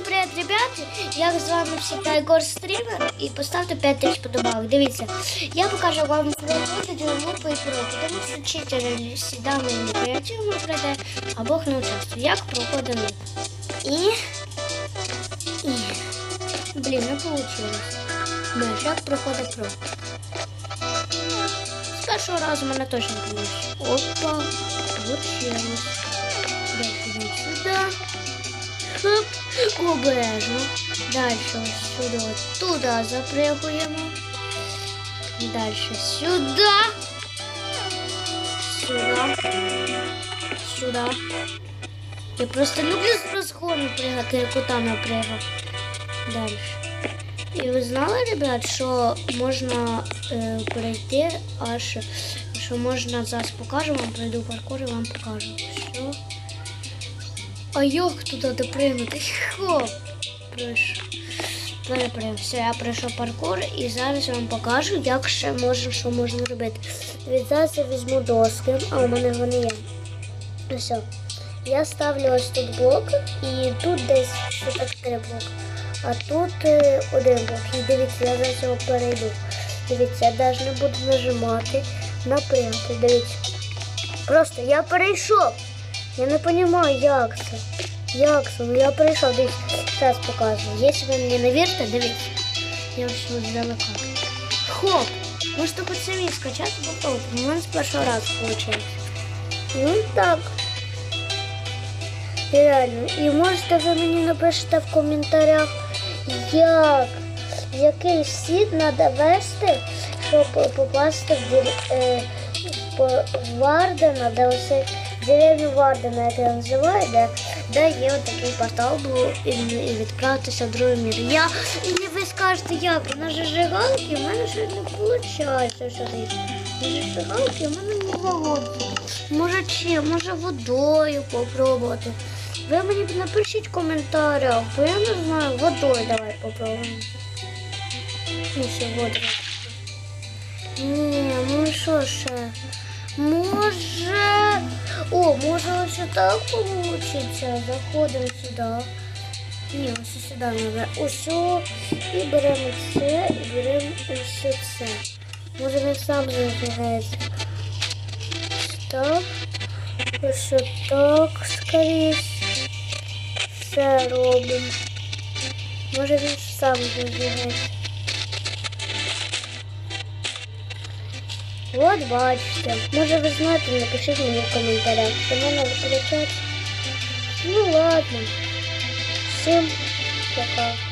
Всім привіт, ребята! Я з вами всегда Егор Стрімер і поставте 5 тисяч подобавок. Дивіться, я покажу вам проходить групи і про, тому що вчитель завжди мені креативно прийде, а Бог не участвує. Як проходить нуб. І... І... Блін, не вийшло. Знаєш, як проходить про. З першого разу мене точно не вийшло. Опа, получилось. Дальше обережно. Далі ось сюди, от туди запрягуємо. Далі сюди. Сюди. Сюди. Я просто люблю з розгону пригати, як кота напрягав. Далі. І ви знали, ребят, що можна е, перейти аж, що можна зараз покажу вам, пройду паркур і вам покажу. Що? А як туди допригнути? Хоп! Переприв. Все, я пройшов паркур і зараз я вам покажу, як ще можна, що можна робити. Від зараз я візьму доски, а у мене вони є. Ну все. Я ставлю ось тут блок і тут десь ще так три блоки. А тут е, один блок. І дивіться, я зараз його перейду. Дивіться, я навіть не буду нажимати, напрямки. Дивіться. Просто я перейшов. Я не розумію, як це. Як це? Ну я прийшов, дивіться, зараз покажу. Якщо ви мені не вірите, дивіться. Я все здалека. Хоп! Можете хоч самі скачати, попробуйте. У мене з першого разу вийшло. Ну так. Реально. І можете ви мені напишете в коментарях, як, який світ треба вести, щоб попасти в Вардена, де оце деревню Вардена, як я називаю, де, де є отакий портал і, і відправитися в другий мір. Я, і ви скажете, як, на зажигалки в мене щось не виходить. Що дивіться. На зажигалки в мене не виходить. Може чим, може водою попробувати. Ви мені напишіть в коментарях, бо я не знаю, водою давай попробуємо. Ну все, воду. Ні, ну що ще? Може. О, може ось так получиться. Заходимо сюди. Ні, ось сюди треба. Ось о, і беремо це, і беремо ось це. Може він сам зажигається. Так. Ось так, скоріше. Все робимо. Може він сам зажигається. От бачите. Може ви знаєте, напишіть мені в коментарях. Що мене виключати. Ну ладно. Всім пока.